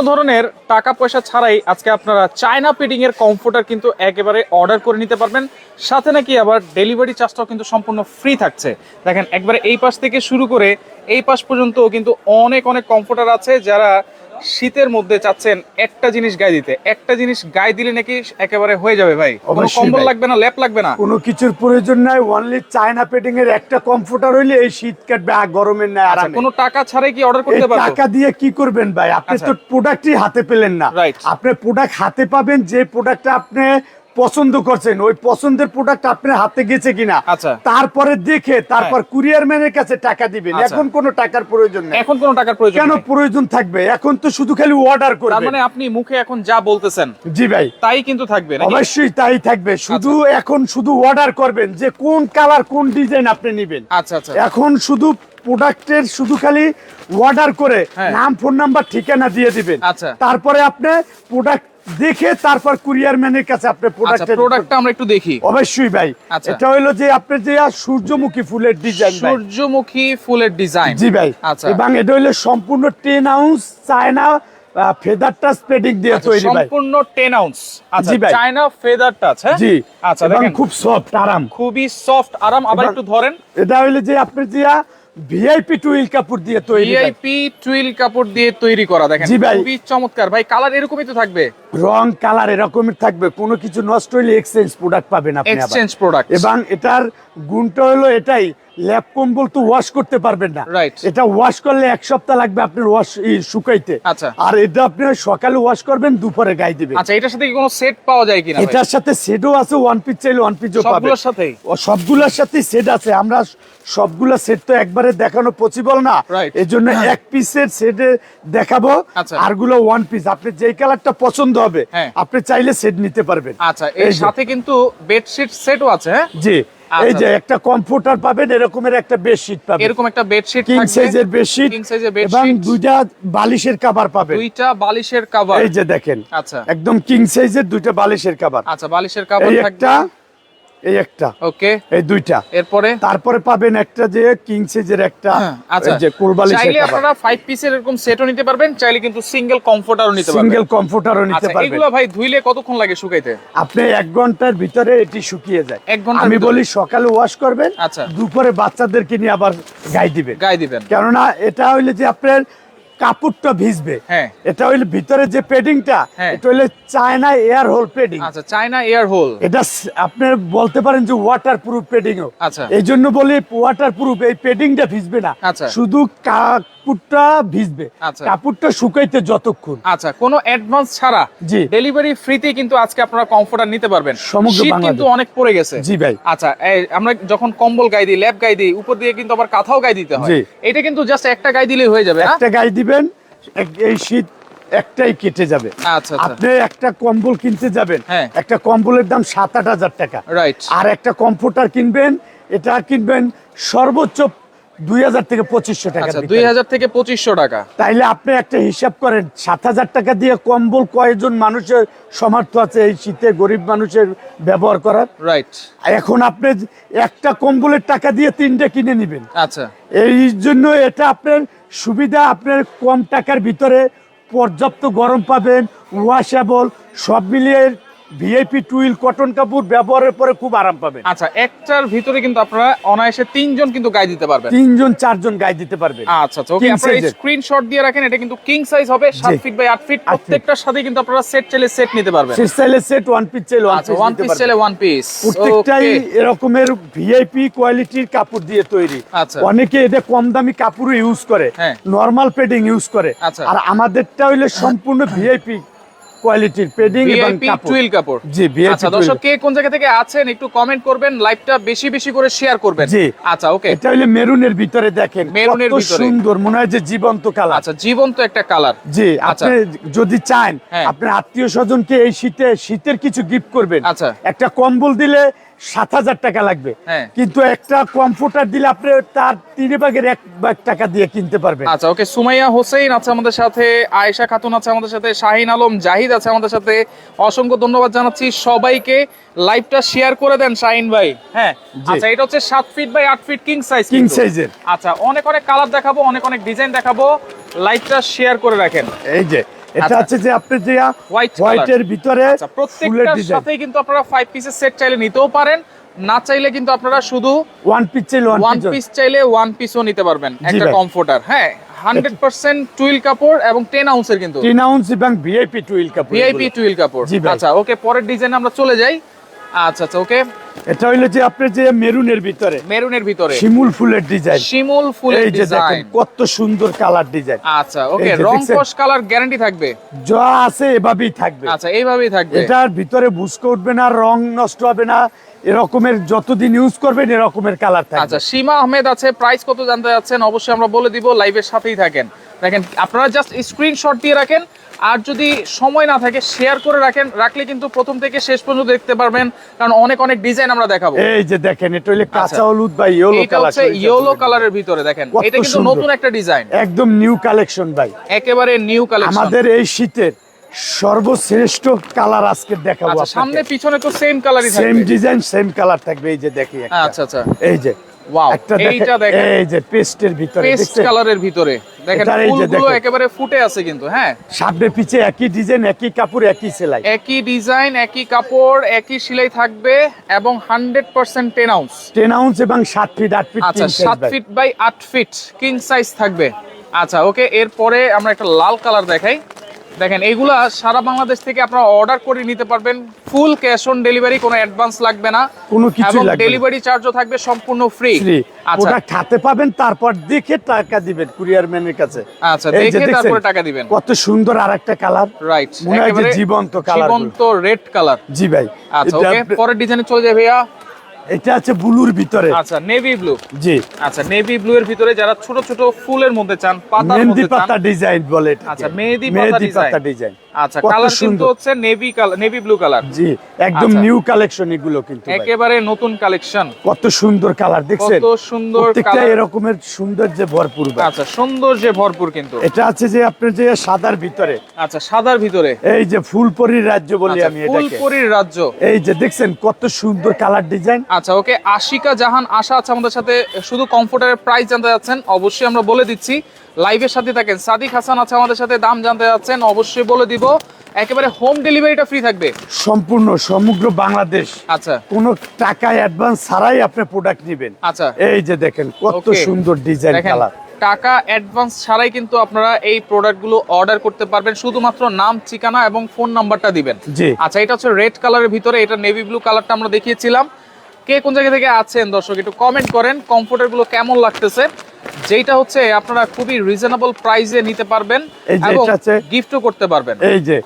কোনো ধরনের টাকা পয়সা ছাড়াই আজকে আপনারা চায়না পিডিং এর কমফোর্টার কিন্তু একেবারে অর্ডার করে নিতে পারবেন। সাথে নাকি আবার ডেলিভারি চার্জটাও কিন্তু সম্পূর্ণ ফ্রি থাকছে। দেখেন, একবারে এই পাশ থেকে শুরু করে এই পাশ পর্যন্ত কিন্তু অনেক অনেক কমফোর্টার আছে যারা শীতের মধ্যে চাচ্ছেন একটা জিনিস গায়ে দিতে। একটা জিনিস গায়ে দিলে নাকি একেবারে হয়ে যাবে ভাই। কোনো কম্বল লাগবে না ল্যাপ লাগবে না? কোনো কিছুর প্রয়োজন নাই অনলি চায়না পেটিং এর একটা কমফোর্টার হইলে এই শীত কাটবে আর গরমের নাই আর আরামে। কোনো টাকা ছাড়াই কি অর্ডার করতে পারব? টাকা দিয়ে কি করবেন ভাই? আপনি আচ্ছা। তো প্রোডাক্টই হাতে পেলেন না. আপনি প্রোডাক্ট হাতে পাবেন যে প্রোডাক্টটা আপনি পছন্দ করছেন। ওই পছন্দের প্রোডাক্ট আপনার হাতে গেছে কিনা। আচ্ছা। তারপরে দেখে তারপর কুরিয়ার ম্যানের কাছে টাকা দিবেন। আচ্ছা। এখন কোনো টাকার প্রয়োজন নেই। এখন কোনো টাকার প্রয়োজন কেন প্রয়োজন থাকবে? এখন তো শুধু খালি অর্ডার করবে। তার মানে আপনি মুখে এখন যা বলতেছেন জি ভাই। তাই কিন্তু থাকবে? অবশ্যই তাই থাকবে। শুধু আচ্ছা। এখন শুধু অর্ডার করবেন যে কোন কালার কোন ডিজাইন আপনি নেবেন। আচ্ছা আচ্ছা। এখন শুধু প্রোডাক্টের শুধু খালি অর্ডার করে হ্যাঁ। নাম ফোন নাম্বার ঠিকানা দিয়ে দিবেন। আচ্ছা। তারপরে আপনি প্রোডাক্ট দেখে তারপর কুরিয়ার ম্যানের কাছে আপনি আচ্ছা প্রোডাক্ট প্রোডাক্টটা আমরা একটু দেখি। অবশ্যই ভাই। আচ্ছা। এটা হইল যে আপনার যে সূর্যমুখী ফুলের ডিজাইন সূর্যমুখী ফুলের ডিজাইন জি ভাই। আচ্ছা। এবং এটা হইল সম্পূর্ণ ten ounce China feather touch padding দিয়ে আচ্ছা, তৈরি ভাই। সম্পূর্ণ 10 আউন্স আচ্ছা জি ভাই। চায়না ফেদার টাচ হ্যাঁ? জি। আচ্ছা দেখেন। খুব সফট আরাম। খুবই সফট আরাম। আবার একটু ধরেন। এটা হইল যে আপনি যে ভিআইপি টুইল কাপড় দিয়ে তৈরি। ভিআইপি টুইল কাপড় দিয়ে তৈরি করা দেখেন। খুবই চমৎকার। ভাই কালার এরকমই তো থাকবে। রং কালার এরকমই থাকবে। কোনো কিছু নষ্ট হলে এক্সচেঞ্জ প্রোডাক্ট পাবেন আপনি এক্সচেঞ্জ প্রোডাক্ট এবং এটার গুণটা হলো এটাই ল্যাপ কম্বল তো ওয়াশ করতে পারবেন না. এটা ওয়াশ করলে এক সপ্তাহ লাগবে আপনার ওয়াশ শুকাইতে। আচ্ছা। আর এটা আপনি সকালে ওয়াশ করবেন দুপুরে গায়ে দিবেন। আচ্ছা এটার সাথে কি কোনো সেট পাওয়া যায় কিনা এটার সাথে সেটও আছে ওয়ান পিস চাইলে ওয়ান পিসও পাবেন। সবগুলোর সাথেই? ও সবগুলোর সাথে সেট আছে। আমরা সবগুলো সেট তো একবারে দেখানো পসিবল না। Right. এই জন্য এক পিসের সেটে দেখাবো। আরগুলো ওয়ান পিস আপনি যেই কালারটা পছন্দ হবে হ্যাঁ। আপনি চাইলে সেট নিতে পারবেন। আচ্ছা এর সাথে কিন্তু বেডশিট সেটও আছে হ্যাঁ? জি। এই যে আচ্ছা। একটা কম্পিউটার পাবেন এরকমের একটা বেডশিট পাবেন। এরকম একটা বেডশিট কিং সাইজের বেডশিট কিং সাইজের বেডশিট এবং দুইটা বালিশের কভার পাবেন। দুইটা বালিশের কভার এই যে দেখেন আচ্ছা। একদম কিং সাইজের দুইটা বালিশের কভার আচ্ছা বালিশের কভার থাকবে। একটা এই একটা। ওকে এই দুইটা। এরপরে? তারপরে পাবেন একটা যে কিং সাইজের একটা হ্যাঁ, আচ্ছা। যে কোল বালিশের চাইলে আপনারা ফাইভ পিসের এরকম সেটও নিতে পারবেন চাইলে কিন্তু সিঙ্গেল কমফোর্টারও নিতে পারবেন। সিঙ্গেল কমফোর্টারও নিতে আচ্ছা পারবেন। এগুলো ভাই ধুইলে কতক্ষণ লাগে শুকাইতে? আপনি এক ঘণ্টার ভিতরে এটি শুকিয়ে যায়। এক ঘণ্টা আমি বলি সকালে ওয়াশ করবেন আচ্ছা। দুপুরে বাচ্চাদেরকে নিয়ে আবার গায়ে দিবেন। গায়ে দিবেন। কেননা এটা হইলে যে আপনার কাপড়টা ভিজবে হ্যাঁ। এটা হইলে ভিতরে যে পেডিংটা হ্যাঁ। এটা হইলে চায়না এয়ার হোল পেডিং আচ্ছা চায়না এয়ার হোল এটা আপনি বলতে পারেন যে ওয়াটার প্রুফ ও আচ্ছা। এই জন্য বলি ওয়াটার প্রুফ এই পেডিংটা ভিজবে না আচ্ছা। শুধু কাপড়টা ভিজবে। আচ্ছা। কাপড়টা শুকাইতে যতক্ষণ। আচ্ছা কোনো অ্যাডভান্স ছাড়া জি। ডেলিভারি ফ্রিতে কিন্তু আজকে আপনারা কমফোর্টার নিতে পারবেন। সমগ্র কিন্তু অনেক পড়ে গেছে। জি ভাই। আচ্ছা আমরা যখন কম্বল গায়ে দিই ল্যাপ গায়ে দিই উপর দিয়ে কিন্তু আবার কাঁথাও গায়ে দিতে হয়। এটা কিন্তু জাস্ট একটা গায়ে দিলেই হয়ে যাবে একটা গায়ে দিবেন এই শীত একটাই কেটে যাবে। আচ্ছা আচ্ছা। আপনি একটা কম্বল কিনতে যাবেন হ্যাঁ। একটা কম্বলের দাম সাত আট হাজার টাকা। রাইট আর একটা কম্পিউটার কিনবেন এটা কিনবেন সর্বোচ্চ দুই হাজার থেকে পঁচিশশো টাকা আচ্ছা দুই হাজার থেকে পঁচিশশো টাকা। তাইলে আপনি একটা হিসাব করেন সাত হাজার টাকা দিয়ে কম্বল কয়জন মানুষের সমর্থ আছে এই শীতে গরিব মানুষের ব্যবহার করার? রাইট এখন আপনি একটা কম্বলের টাকা দিয়ে তিনটে কিনে নেবেন। আচ্ছা। এই জন্য এটা আপনার সুবিধা আপনার কম টাকার ভিতরে পর্যাপ্ত গরম পাবেন ওয়াশেবল সব মিলিয়ে ভিআইপি টুইল কটন কাপড় ব্যবহারের পরে খুব আরাম পাবেন। আচ্ছা একটার ভিতরে কিন্তু আপনারা অনায়াসে তিনজন কিন্তু গায়ে দিতে পারবেন। তিনজন চারজন গায়ে দিতে পারবেন। আচ্ছা আচ্ছা ওকে আপনারা স্ক্রিনশট দিয়ে রাখেন এটা কিন্তু কিং সাইজ হবে 7 ফিট বাই 8 ফিট প্রত্যেকটার সাথে কিন্তু আপনারা সেট চাইলে সেট নিতে পারবেন। শেষ চাইলে সেট ওয়ান পিস চাইলে ওয়ান আচ্ছা ওয়ান পিস চাইলে ওয়ান পিস প্রত্যেকটাই এরকমের ভিআইপি কোয়ালিটির কাপড় দিয়ে তৈরি। আচ্ছা। অনেকে এটা কম দামি কাপড় ইউজ করে। নরমাল পেডিং ইউজ করে। আচ্ছা। আর আমাদেরটা হইলে সম্পূর্ণ ভিআইপি কোয়ালিটির পেডিং এবং টুইল কাপড় জি, আচ্ছা দর্শক কে কোন জায়গা থেকে আছেন একটু কমেন্ট করবেন লাইভটা বেশি বেশি করে শেয়ার করবেন জি। আচ্ছা ওকে এটা হইলে মেরুনের ভিতরে দেখেন মেরুনের ভিতরে। সুন্দর মনে হয় যে জীবন্ত কালার আচ্ছা জীবন্ত একটা কালার জি আচ্ছা। আপনি যদি চান হ্যাঁ। আপনার আত্মীয় স্বজনকে এই শীতে শীতের কিছু গিফট করবেন আচ্ছা। একটা কম্বল দিলে সাত হাজার টাকা লাগবে। হ্যাঁ। কিন্তু একটা কম্পিউটার দিলে আপনি তার তিন ভাগের এক ভাগ টাকা দিয়ে কিনতে পারবেন। আচ্ছা ওকে সুমাইয়া হোসেন আছে আমাদের সাথে আয়েশা খাতুন আছে আমাদের সাথে শাহিন আলম জাহিদ আছে আমাদের সাথে। অসংখ্য ধন্যবাদ জানাচ্ছি সবাইকে। লাইভটা শেয়ার করে দেন শাহিন ভাই। হ্যাঁ আচ্ছা এটা হচ্ছে সাত ফিট বাই আট ফিট কিং সাইজ কিং সাইজের আচ্ছা অনেক অনেক কালার দেখাবো অনেক অনেক ডিজাইন দেখাবো। লাইভটা শেয়ার করে রাখেন। এই যে এটা আচ্ছা। আছে যে আপনি যে। হোয়াইটের ভিতরে আচ্ছা প্রত্যেকটার সাথেই কিন্তু আপনারা ফাইভ পিসের সেট চাইলে নিতেও পারেন। না চাইলে কিন্তু আপনারা শুধু ওয়ান পিস চাইলে ওয়ান পিস চাইলে ওয়ান পিসও নিতে পারবেন একটা কমফোর্টার হ্যাঁ হান্ড্রেড পার্সেন্ট টুইল কাপড় এবং টেন আউন্সের কিন্তু। টেন আউন্স এবং ভিআইপি টুইল কাপড় ভিআইপি টুইল কাপড়। আচ্ছা ওকে পরের ডিজাইনে আমরা চলে যাই। আচ্ছা আচ্ছা ওকে এটা হইল যে আপনার যে মেরুনের ভিতরে মেরুনের ভিতরে। শিমুল ফুলের ডিজাইন শিমুল ফুলের এই যে দেখেন কত সুন্দর কালার ডিজাইন আচ্ছা ওকে রং? কস কালার গ্যারান্টি থাকবে? যা আছে এভাবেই থাকবে। আচ্ছা এইভাবেই থাকবে। এটার ভিতরে বুসকে উঠবে না রং নষ্ট হবে না এরকমের যতদিন ইউজ করবেন এরকমের কালার থাকবে। আচ্ছা সীমা আহমেদ আছে প্রাইস কত জানতে যাচ্ছেন অবশ্যই আমরা বলে দিব লাইভের সাথেই থাকেন। দেখেন আপনারা জাস্ট স্ক্রিনশট দিয়ে রাখেন আর যদি সময় না থাকে শেয়ার করে রাখেন রাখলে কিন্তু প্রথম থেকে শেষ পর্যন্ত দেখতে পারবেন কারণ অনেক অনেক ডিজাইন আমরা দেখাবো। এই যে দেখেন এটা কাঁচা আচ্ছা। হলুদ বা ইয়েলো কালার ইয়েলো কালারের ভিতরে দেখেন। এটা কিন্তু নতুন একটা ডিজাইন একদম নিউ কালেকশন ভাই। একেবারে নিউ কালেকশন আমাদের এই শীতের সর্বশ্রেষ্ঠ কালার আজকে দেখাবো আচ্ছা সামনে পিছনে তো সেম কালারই থাকবে। সেম ডিজাইন সেম কালার থাকবে এই যে দেখি আচ্ছা আচ্ছা। এই যে ওয়াও এইটা দেখেন। দেখেন এই যে পেস্টের ভিতরে পেস্ট কালারের ভিতরে। দেখেন এটার এই যে ফুলগুলো একেবারে ফুটে আছে কিন্তু হ্যাঁ। সামনে পিছে একই ডিজাইন একই কাপড় একই সেলাই। একই ডিজাইন একই কাপড় একই সেলাই থাকবে এবং আউন্স আউন্স এবং সাত ফিট আট ফিট আচ্ছা সাত ফিট বাই আট ফিট কিং সাইজ থাকবে। আচ্ছা ওকে এরপরে আমরা একটা লাল কালার দেখাই। দেখেন এগুলা সারা বাংলাদেশ থেকে আপনারা অর্ডার করে নিতে পারবেন। ফুল ক্যাশ অন ডেলিভারি কোনো অ্যাডভান্স লাগবে না। কোনো কিছু লাগবে ডেলিভারি চার্জও থাকবে সম্পূর্ণ ফ্রি আচ্ছা। হাতে পাবেন তারপর দেখে টাকা দিবেন কুরিয়ার ম্যানের কাছে। আচ্ছা দেখে? তারপরে টাকা দিবেন। কত সুন্দর আর একটা কালার রাইট জীবন্ত colour জীবন্ত রেড কালার জি ভাই। আচ্ছা ওকে পরের ডিজাইনে চলে যাবে ভাইয়া। এটা আছে ব্লুর ভিতরে। আচ্ছা নেভি ব্লু জি। আচ্ছা নেভি ব্লু এর ভিতরে যারা ছোট ছোট ফুলের মধ্যে চান পাতার মধ্যে পাতা ডিজাইন বলে। আচ্ছা, মেহেদি পাতা মেহেদি পাতা ডিজাইন আচ্ছা কালার কিন্তু হচ্ছে navy colour navy blue colour জি একদম আচ্ছা। নিউ কালেকশন এগুলো কিন্তু একেবারে নতুন কালেকশন কত সুন্দর কালার দেখছেন? কত সুন্দর প্রত্যেকটা কালার সুন্দর যে ভরপুর আচ্ছা সুন্দর যে ভরপুর কিন্তু। এটা আছে যে আপনার যে সাদার ভিতরে। আচ্ছা সাদার ভিতরে। এই যে ফুলপরির রাজ্য বলি আচ্ছা, আমি এটাকে। ফুলপুরির রাজ্য। এই যে দেখছেন কত সুন্দর কালার ডিজাইন আচ্ছা ওকে আশিকা জাহান আশা আছে আমাদের সাথে। শুধু কমফোর্টারের প্রাইস জানতে যাচ্ছেন অবশ্যই আমরা বলে দিচ্ছি। লাইভের সাথে থাকেন সাদিক হাসান আছে আমাদের সাথে দাম জানতে যাচ্ছেন অবশ্যই বলে দিব। একেবারে হোম ডেলিভারিটা ফ্রি থাকবে। সম্পূর্ণ সমগ্র বাংলাদেশ। আচ্ছা। কোনো টাকা অ্যাডভান্স ছাড়াই আপনি প্রোডাক্ট নেবেন। আচ্ছা। এই যে দেখেন কত সুন্দর ডিজাইন কালার টাকা অ্যাডভান্স ছাড়াই কিন্তু আপনারা এই প্রোডাক্টগুলো অর্ডার করতে পারবেন। শুধুমাত্র নাম ঠিকানা এবং ফোন নাম্বারটা দিবেন। জি। আচ্ছা এটা হচ্ছে রেড কালারের ভিতরে এটা নেভি ব্লু কালারটা আমরা দেখিয়েছিলাম। কে কোন জায়গা থেকে আছেন দর্শক একটু কমেন্ট করেন কমফোর্টারগুলো কেমন লাগতেছে? যেটা হচ্ছে আপনারা খুবই রিজনেবল প্রাইসে নিতে পারবেন এবং গিফটও করতে পারবেন। এই যে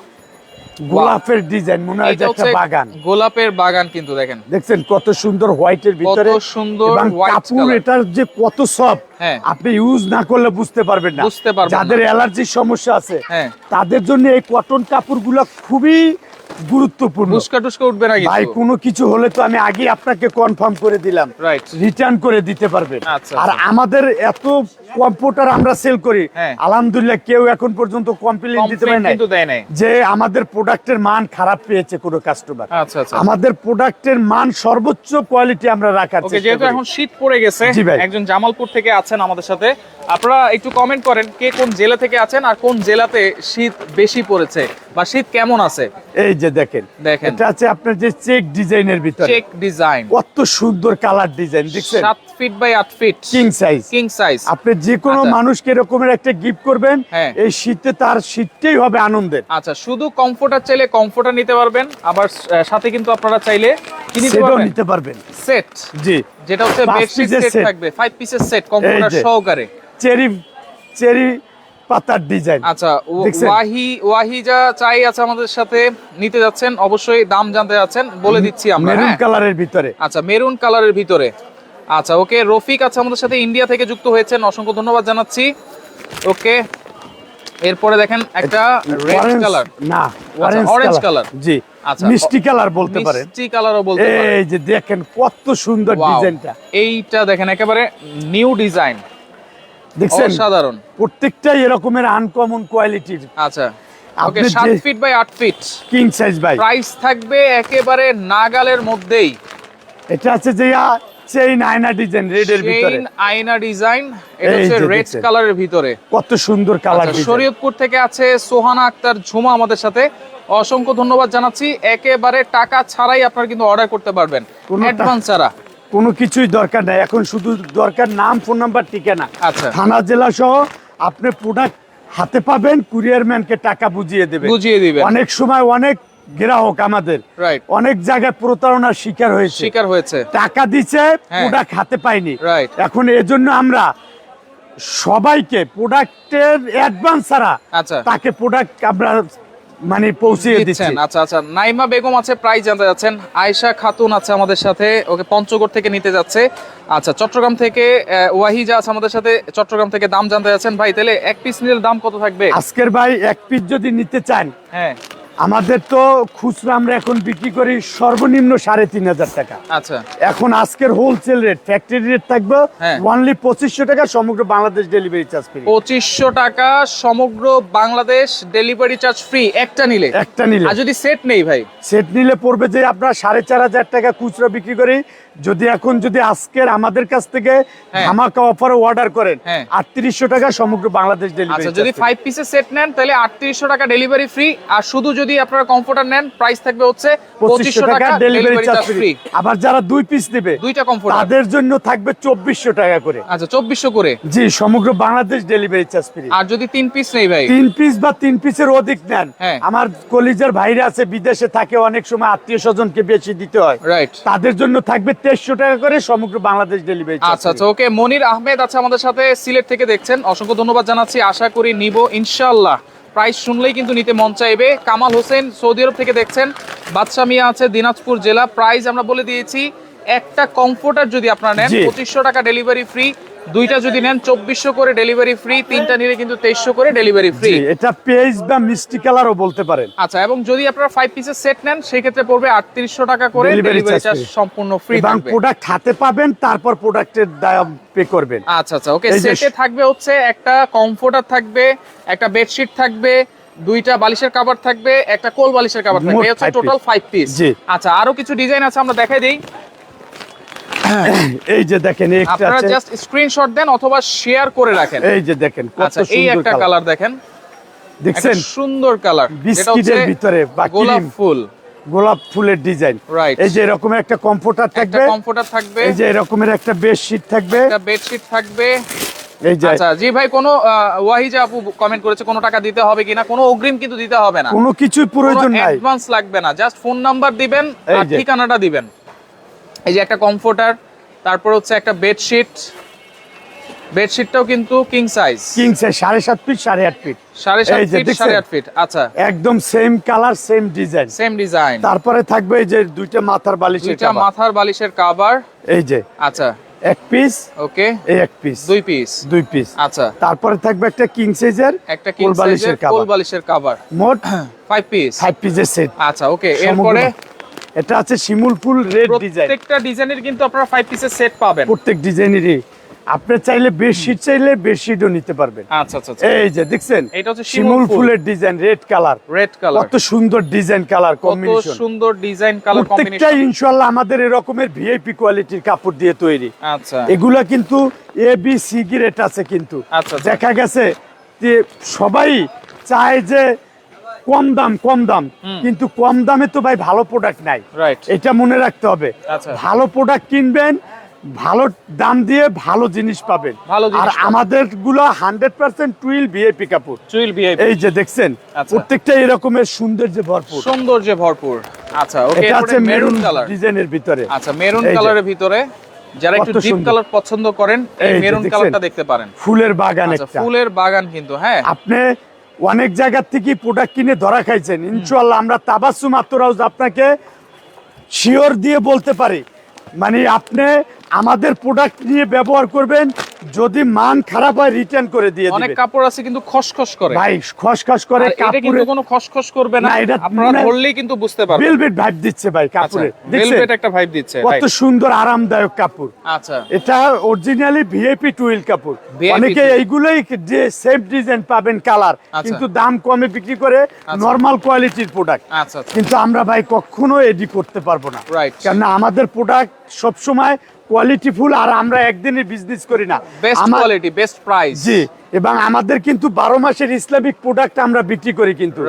গোলাপের ডিজাইন মনে হয় একটা বাগান। গোলাপের বাগান কিন্তু দেখেন। দেখছেন কত সুন্দর হোয়াইটের ভিতরে কত সুন্দর কাপড় এটার যে কত সব হ্যাঁ। আপনি ইউজ না করলে বুঝতে পারবেন না। বুঝতে পারবেন যাদের অ্যালার্জির সমস্যা আছে হ্যাঁ। তাদের জন্য এই কটন কাপড়গুলো খুবই গুরুত্বপূর্ণ। টুসকা টুসকা উঠবে না ভাই কোনো কিছু হলে তো আমি আগে আপনাকে কনফার্ম করে দিলাম। রাইট রিটার্ন করে দিতে পারবেন। আচ্ছা, আর আচ্ছা। আমাদের এত কম্পিউটার আমরা সেল করি। হ্যাঁ। আলহামদুলিল্লাহ কেউ এখন পর্যন্ত কমপ্লেন দিতে পারে নাই। যে আমাদের প্রোডাক্টের মান খারাপ পেয়েছে কোনো কাস্টমার আচ্ছা আচ্ছা। আমাদের প্রোডাক্টের মান সর্বোচ্চ কোয়ালিটি আমরা রাখার চেষ্টা যেহেতু এখন শীত পড়ে গেছে একজন জামালপুর থেকে আছেন আমাদের সাথে। আপনারা একটু কমেন্ট করেন কে কোন জেলা থেকে আছেন আর কোন জেলাতে শীত বেশি পড়েছে বা শীত কেমন আছে? এই যে দেখেন দেখেন। এটা আছে আপনার যে চেক ডিজাইনের ভিতরে। চেক ডিজাইন কত সুন্দর কালার ডিজাইন দেখছেন? সাত ফিট বাই আট feet king size king size আপনি যে কোনো আচ্ছা। মানুষকে এরকমের একটা গিফট করবেন হ্যাঁ। এই শীতে তার শীতটাই হবে আনন্দের। আচ্ছা শুধু কমফোর্টার চাইলে কমফোর্টার নিতে পারবেন আবার সাথে কিন্তু আপনারা চাইলে কি নিতে পারবেন? নিতে পারবেন। সেট জি। যেটা হচ্ছে বেডশিট সেট থাকবে ফাইভ পিসের সেট কমফোর্টার সহকারে। চেরি চেরি পাতার ডিজাইন আচ্ছা ওয়াহি ওয়াহি যা চাই আছে আমাদের সাথে নিতে যাচ্ছেন অবশ্যই দাম জানতে যাচ্ছেন বলে দিচ্ছি আমরা মেরুন হ্যাঁ? কালারের ভিতরে। আচ্ছা মেরুন কালারের ভিতরে। আচ্ছা ওকে রফিক আছে আমাদের সাথে ইন্ডিয়া থেকে যুক্ত হয়েছেন। অসংখ্য ধন্যবাদ জানাচ্ছি। ওকে এরপরে দেখেন একটা রেড কালার না অরেঞ্জ orange কালার জি আচ্ছা, মিষ্টি কালার বলতে পারেন। মিষ্টি কালারও বলতে পারেন। এই যে দেখেন কত সুন্দর ডিজাইনটা। এইটা দেখেন একেবারে নিউ ডিজাইন দেখছেন? অসাধারণ। প্রত্যেকটাই এরকমের আনকমন কোয়ালিটির আচ্ছা ওকে আপনি সাত ফিট বাই আট ফিট কিং সাইজ ভাই। প্রাইস থাকবে একেবারে নাগালের মধ্যেই। এটা আছে যে চেইন আয়না ডিজাইন রেডের ভিতরে। চেইন আয়না ডিজাইন এটা হচ্ছে রেড। কালারের ভিতরে। কত সুন্দর কালার আচ্ছা, শরীয়তপুর থেকে আছে সোহানা আক্তার ঝুমা আমাদের সাথে। অসংখ্য ধন্যবাদ জানাচ্ছি। একেবারে টাকা ছাড়াই আপনারা কিন্তু অর্ডার করতে পারবেন। অ্যাডভান্স ছাড়া। কোনো কিছুই দরকার নাই। এখন শুধু দরকার নাম ফোন নাম্বার ঠিকানা। আচ্ছা। থানা জেলা সহ আপনি প্রোডাক্ট হাতে পাবেন কুরিয়ার ম্যানকে টাকা বুঝিয়ে দেবে বুঝিয়ে দিবেন। অনেক সময় অনেক গ্রাহক আমাদের। অনেক জায়গায় প্রতারণার শিকার হয়েছে। শিকার হয়েছে। টাকা দিছে হ্যাঁ। প্রোডাক্ট হাতে পাইনি. এখন এজন্য আমরা সবাইকে প্রোডাক্টের অ্যাডভান্স ছাড়া আচ্ছা। তাকে প্রোডাক্ট আমরা মানে পৌঁছিয়ে দিচ্ছেন। আচ্ছা আচ্ছা। নাইমা বেগম আছে প্রাইস জানতে যাচ্ছেন। আয়শা খাতুন আছে আমাদের সাথে ওকে পঞ্চগড় থেকে নিতে যাচ্ছে। আচ্ছা চট্টগ্রাম থেকে ওয়াহিজা আছে আমাদের সাথে চট্টগ্রাম থেকে দাম জানতে যাচ্ছেন। ভাই তাহলে এক পিস নিলে দাম কত থাকবে? আজকের ভাই এক পিস যদি নিতে চান হ্যাঁ। আমাদের তো খুচরা আমরা এখন বিক্রি করি সর্বনিম্ন সাড়ে তিন হাজার টাকা। আচ্ছা। এখন আজকের হোলসেল রেট ফ্যাক্টরি রেট থাকবে হ্যাঁ। অনলি পঁচিশশো টাকা সমগ্র বাংলাদেশ ডেলিভারি চার্জ ফ্রি পঁচিশশো টাকা সমগ্র বাংলাদেশ ডেলিভারি চার্জ ফ্রি একটা নিলে। একটা নিলে। আর যদি সেট নেই ভাই? সেট নিলে পড়বে যে আপনার সাড়ে চার হাজার টাকা খুচরা বিক্রি করি। যদি এখন যদি আজকের আমাদের কাছ থেকে হ্যাঁ। ধামাকা অফারে অর্ডার করেন হ্যাঁ। আটত্রিশশো টাকা সমগ্র বাংলাদেশ ডেলিভারি আচ্ছা যদি ফাইভ পিসের সেট নেন তাহলে আটত্রিশশো টাকা ডেলিভারি ফ্রি আর শুধু যদি আপনারা কমফোর্টার নেন প্রাইস থাকবে হচ্ছে পঁচিশশো টাকা ডেলিভারি চার্জ ফ্রি আবার যারা দুই পিস নেবে দুইটা কমফোর্টার তাদের জন্য থাকবে চব্বিশশো টাকা করে। আচ্ছা চব্বিশশো করে। জি সমগ্র বাংলাদেশ ডেলিভারি চার্জ ফ্রি আর যদি তিন পিস নেই ভাই? তিন পিস বা তিন পিসের অধিক নেন। হ্যাঁ। আমার কলিজার ভাইরা আছে বিদেশে থাকে অনেক সময় আত্মীয় স্বজনকে বেশি দিতে হয়। রাইট তাদের জন্য থাকবে তেইশশো টাকা করে সমগ্র বাংলাদেশ ডেলিভারি আচ্ছা আচ্ছা ওকে মনির আহমেদ আছে আমাদের সাথে সিলেট থেকে দেখছেন। অসংখ্য ধন্যবাদ জানাচ্ছি। আশা করি নিব ইনশাআল্লাহ। প্রাইস শুনলেই কিন্তু নিতে মন চাইবে। কামাল হোসেন সৌদি আরব থেকে দেখছেন। বাদশা মিয়া আছে দিনাজপুর জেলা। প্রাইস আমরা বলে দিয়েছি একটা কমফোর্টার যদি আপনারা নেন পঁচিশশো টাকা ডেলিভারি ফ্রি। দুইটা যদি নেন চব্বিশশো করে ডেলিভারি ফ্রি তিনটা নিলে কিন্তু তেইশশো করে ডেলিভারি ফ্রি এটা পেজ বা মিষ্টি কালারও বলতে পারেন। আচ্ছা এবং যদি আপনারা ফাইভ পিসের সেট নেন সেই ক্ষেত্রে পড়বে আটত্রিশশো টাকা করে ডেলিভারি চার্জ সম্পূর্ণ ফ্রি এবং প্রোডাক্ট হাতে পাবেন তারপর প্রোডাক্টের দাম পে করবেন। আচ্ছা আচ্ছা ওকে সেটে থাকবে হচ্ছে একটা কমফোর্টার থাকবে একটা বেডশিট থাকবে দুইটা বালিশের কভার থাকবে একটা কোল বালিশের কভার থাকবে। এই হচ্ছে টোটাল ফাইভ পিস আচ্ছা আরও কিছু ডিজাইন আছে আমরা দেখাই দিই। এই যে দেখেন একটা আপনারা জাস্ট স্ক্রিনশট দেন অথবা শেয়ার করে রাখেন। এই যে দেখেন কত আচ্ছা এই একটা কালার দেখেন। দেখছেন? সুন্দর কালার বিস্কিটের ভিতরে গোলাপ ফুল। গোলাপ ফুলের ডিজাইন। এই যে এরকম একটা কমফোর্টার থাকবে। কমফোর্টার থাকবে। এই যে এরকমের একটা বেডশিট থাকবে। একটা বেডশিট থাকবে। এই যে আচ্ছা জি ভাই কোনো ওয়াহিজা আপু কমেন্ট করেছে কোনো টাকা দিতে হবে কিনা? কোনো অগ্রিম কিন্তু দিতে হবে না। কোনো প্রয়োজন নাই। অ্যাডভান্স লাগবে না। জাস্ট ফোন নাম্বার দিবেন আর ঠিকানাটা দিবেন। এই যে একটা কমফোর্টার তারপর হচ্ছে একটা বেডশিট বেডশিটটাও কিন্তু কিং সাইজ কিং সাইজ সাড়ে সাত ফিট সাড়ে আট ফিট সাড়ে সাত ফিট সাড়ে আট ফিট আচ্ছা। একদম same colour same design same design তারপরে থাকবে এই যে দুইটা মাথার বালিশের দুইটা মাথার বালিশের কাভার এই যে। আচ্ছা। এক পিস ওকে এই এক পিস দুই পিস দুই পিস আচ্ছা। তারপরে থাকবে একটা কিং সাইজের একটা কিং কোল বালিশের সাইজের কোল বালিশের কাভার মোট ফাইভ পিস ফাইভ পিসের সেট আচ্ছা ওকে এরপরে এটা আছে শিমুল ফুল রেড ডিজাইন। প্রত্যেকটা ডিজাইনের কিন্তু আপনারা ফাইভ পিসের সেট পাবেন। প্রত্যেক ডিজাইনেরই। আপনি চাইলে বেশি চাইলে বেডশিটও নিতে পারবেন। আচ্ছা আচ্ছা আচ্ছা। এই যে দেখছেন? এটা হচ্ছে শিমুল ফুলের design red colour red colour কত সুন্দর ডিজাইন কালার কম্বিনেশন কত সুন্দর ডিজাইন কালার কম্বিনেশন প্রত্যেকটাই ইনশাআল্লাহ আমাদের এরকমের ভিআইপি কোয়ালিটির কাপড় দিয়ে তৈরি। আচ্ছা। এগুলা কিন্তু এ বি সি গ্রেড আছে কিন্তু। আচ্ছা, আচ্ছা। দেখা গেছে যে সবাই চায় যে কম দাম কম দাম। কিন্তু কম দামে তো ভাই ভালো প্রোডাক্ট নাই। এটা মনে রাখতে হবে। আচ্ছা। ভালো প্রোডাক্ট কিনবেন ভালো দাম দিয়ে ভালো জিনিস পাবেন। আর আমাদেরগুলো হান্ড্রেড পার্সেন্ট টুইল ভিআইপি কাপড়। চুইল ভিআইপি এই যে দেখছেন আচ্ছা। প্রত্যেকটা এরকমের সৌন্দর্যে ভরপুর। সৌন্দর্যে ভরপুর। আচ্ছা ওকে এটা আছে মেরুন কালার ডিজাইনের ভিতরে। আচ্ছা মেরুন কালারের ভিতরে যারা একটু ডিপ কালার পছন্দ করেন এই এই মেরুন কালারটা দেখতে পারেন। ফুলের বাগান আচ্ছা একটা। ফুলের বাগান কিন্তু হ্যাঁ। আপনি অনেক জায়গার থেকে প্রোডাক্ট কিনে ধরা খাইছেন। ইনশাল্লাহ আমরা তাবাসু মাত্র আপনাকে শিওর দিয়ে বলতে পারি। মানে আপনি আমাদের প্রোডাক্ট নিয়ে ব্যবহার করবেন যদি মান খারাপ হয় রিটার্ন করে দিয়ে অনেক কাপড় আছে কিন্তু খসখস করে। ভাই খসখস করে এটা কিন্তু কোনো খসখস করবে না। এটা আপনারা ধরলেই কিন্তু বুঝতে পারবেন। ভেলভেট ভাইব দিচ্ছে ভাই আচ্ছা কাপড়ে। ভেলভেট একটা ভাইব দিচ্ছে কত সুন্দর আরামদায়ক কাপড়। আচ্ছা। এটা অরিজিনালি ভিআইপি টুইল কাপড়। অনেকে। এইগুলোই যে সেম ডিজাইন পাবেন কালার আচ্ছা। কিন্তু দাম কমে বিক্রি করে নরমাল কোয়ালিটির প্রোডাক্ট আচ্ছা কিন্তু আমরা ভাই কখনো এডি করতে পারব না। Right. কেননা আমাদের প্রোডাক্ট সবসময় কোয়ালিটি ফুল আর আমরা একদিনের বিজনেস করি না। বেস্ট কোয়ালিটি বেস্ট প্রাইস জি। এবং আমাদের কিন্তু বারো মাসের ইসলামিক প্রোডাক্ট আমরা বিক্রি করি কিন্তু.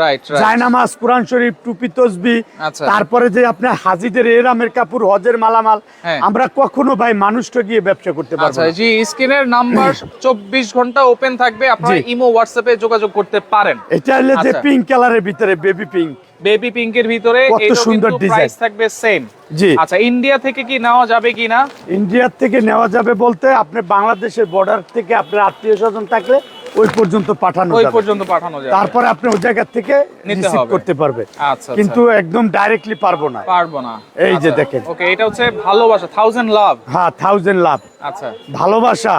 জায়নামাজ কোরআন শরীফ টুপি তসবি আচ্ছা। তারপরে যে আপনার হাজিদের এরামের কাপড় হজের মালামাল হ্যাঁ। আমরা কখনো ভাই মানুষটা গিয়ে ব্যবসা করতে পারব আচ্ছা জি স্ক্রিনের নাম্বার চব্বিশ ঘণ্টা ওপেন থাকবে আপনারা ইমো হোয়াটসঅ্যাপে যোগাযোগ করতে পারেন এটা হলো যে আচ্ছা। পিঙ্ক কালারের ভিতরে বেবি পিঙ্ক বেবি পিঙ্কের ভিতরে কত সুন্দর। প্রাইস থাকবে সেম জি আচ্ছা ইন্ডিয়া থেকে কি নেওয়া যাবে কি না ইন্ডিয়ার থেকে নেওয়া যাবে বলতে আপনি বাংলাদেশের বর্ডার থেকে আপনার আত্মীয় স্বজন থাকলে ওই পর্যন্ত পাঠানো ওই পর্যন্ত পাঠানো যাবে। তারপরে আপনি ওই জায়গা থেকে রিসিভ করতে পারবে। আচ্ছা কিন্তু একদম ডাইরেক্টলি পারব না। পারব না। এই যে দেখেন। ওকে এটা হচ্ছে ভালোবাসা থাউজেন্ড লাভ হ্যাঁ থাউজেন্ড লাভ আচ্ছা। ভালোবাসা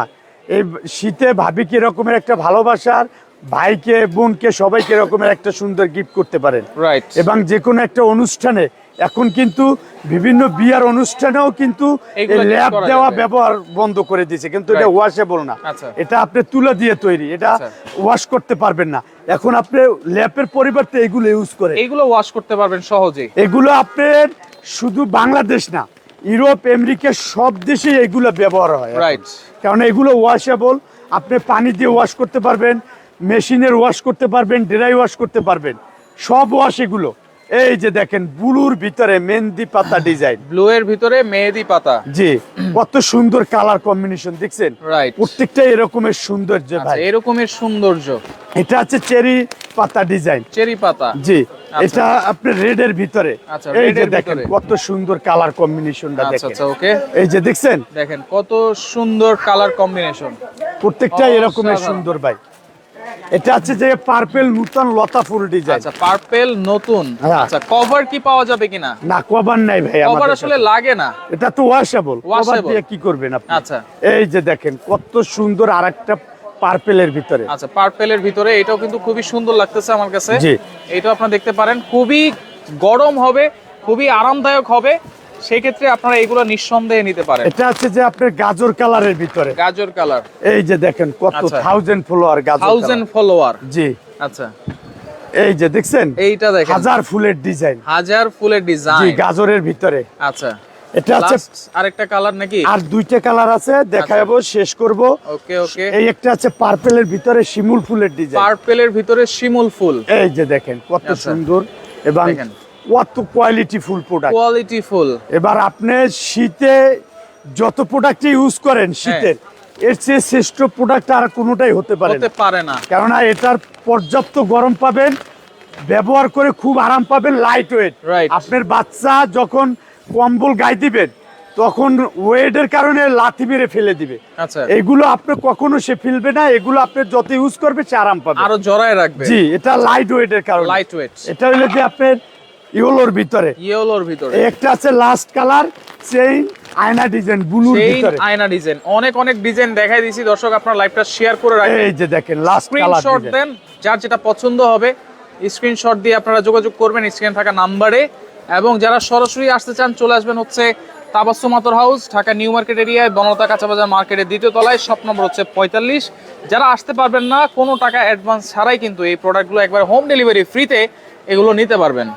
এই শীতে ভাবি কি রকমের একটা ভালোবাসার ভাইকে বোনকে সবাইকে রকমের একটা সুন্দর গিফট করতে পারেন। রাইট এবং যে কোনো একটা অনুষ্ঠানে এখন কিন্তু বিভিন্ন বিয়ার অনুষ্ঠানেও কিন্তু এগুলো ল্যাব দেওয়া ব্যবহার বন্ধ করে দিয়েছে। কিন্তু এটা. ওয়াশেবল না। আচ্ছা। এটা আপনি তুলা দিয়ে তৈরি। এটা আচ্ছা। ওয়াশ করতে পারবেন না। এখন আপনি ল্যাপের পরিবর্তে এগুলো ইউজ করে এইগুলো ওয়াশ করতে পারবেন সহজেই। এগুলো আপনার শুধু বাংলাদেশ না ইউরোপ আমেরিকা সব দেশে এগুলো ব্যবহার হয়। রাইট কারণ এগুলো ওয়াশেবল আপনি পানি দিয়ে ওয়াশ করতে পারবেন মেশিনের ওয়াশ করতে পারবেন ড্রাই ওয়াশ করতে পারবেন। সব ওয়াশ এগুলো। এই যে দেখেন ব্লুর ভিতরে মেহেন্দি পাতা ডিজাইন ব্লু এর ভিতরে মেহেদি পাতা। জি কত সুন্দর কালার কম্বিনেশন দেখছেন? রাইট প্রত্যেকটা এরকমের সৌন্দর্য আচ্ছা ভাই। এরকমের সৌন্দর্য। এটা আছে চেরি পাতা ডিজাইন চেরি পাতা। জি এটা আপনি রেড এর ভিতরে। আচ্ছা, এই যে এর দেখেন কত সুন্দর কালার কম্বিনেশনটা আচ্ছা দেখেন। আচ্ছা ওকে এই যে দেখছেন? দেখেন কত সুন্দর কালার কম্বিনেশন প্রত্যেকটা এরকমের সুন্দর ভাই। এটা আছে যে পার্পেল নূতন লতা ফুল ডিজাইন আচ্ছা পার্পেল নতুন। হ্যাঁ। আচ্ছা কভার কি পাওয়া যাবে কিনা? না কভার নাই ভাই কভার আসলে লাগে না। এটা তো ওয়াশেবল কভার দিয়ে কি করবেন আপনি? আচ্ছা। এই যে দেখেন কত সুন্দর আরেকটা পার্পেলের ভিতরে। আচ্ছা পার্পেলের ভিতরে এটাও কিন্তু খুবই সুন্দর লাগতেছে আমার কাছে। জি। এটাও আপনারা দেখতে পারেন খুবই গরম হবে খুবই আরামদায়ক হবে। সেই ক্ষেত্রে আপনারা এগুলো নিঃসন্দেহে নিতে পারেন। এটা আছে যে আপনার গাজর কালারের ভিতরে। গাজর কালার। এই যে দেখেন কত আচ্ছা। থাউজেন্ড ফলোয়ার গাজর থাউজেন্ড ফলোয়ার জি। আচ্ছা। এই যে দেখছেন? এইটা দেখেন। হাজার ফুলের ডিজাইন হাজার ফুলের জি গাজরের ভিতরে। আচ্ছা। এটা আছে আরেকটা কালার নাকি? আর দুইটা কালার আছে দেখাবো শেষ করব। ওকে ওকে। এই একটা আছে পার্পেলের ভিতরে শিমুল ফুলের ডিজাইন পার্পেলের ভিতরে শিমুল ফুল। এই যে দেখেন কত আচ্ছা। সুন্দর। এবং। কত quality full product quality full এবার আপনি শীতে যত প্রোডাক্ট ইউজ করেন শীতের এর চেয়ে শ্রেষ্ঠ প্রোডাক্ট আর কোনোটাই হতে পারে হতে পারে না। কেননা এটার পর্যাপ্ত গরম পাবেন ব্যবহার করে খুব আরাম পাবেন লাইট ওয়েট. আপনার বাচ্চা যখন কম্বল গায়ে দিবেন তখন ওয়েটের কারণে লাথি মেরে ফেলে দিবে। আচ্ছা। এগুলো আপনি কখনো সে ফেলবে না এগুলো আপনি যত ইউজ করবে সে আরাম পাবে। আরও জড়ায় রাখবে। জি এটা লাইট ওয়েটের কারণে। লাইট ওয়েট এটা হলো যে আপনার ইওলোর ভিতরে। ইয়েলোর ভিতরে। একটা আছে লাস্ট কালার চেইন আয়না ডিজাইন ব্লুর চেইন ভিতরে। আয়না ডিজাইন অনেক অনেক ডিজাইন দেখাই দিছি। দর্শক আপনার লাইভটা শেয়ার করে রাখেন। এই যে দেখেন লাস্ট কালার স্ক্রিনশট দেন যার যেটা পছন্দ হবে স্ক্রিনশট দিয়ে আপনারা যোগাযোগ করবেন স্ক্রিনে থাকা নাম্বারে এবং যারা সরাসরি আসতে চান চলে আসবেন হচ্ছে তাবাসসুম মাতর হাউস ঢাকা নিউ মার্কেট এরিয়ায় বনলতা কাঁচাবাজার মার্কেটের দ্বিতীয় তলায় শপ নম্বর হচ্ছে পঁয়তাল্লিশ। যারা আসতে পারবেন না কোনো টাকা অ্যাডভান্স ছাড়াই কিন্তু এই প্রোডাক্টগুলো একবার হোম ডেলিভারি ফ্রিতে এগুলো নিতে পারবেন।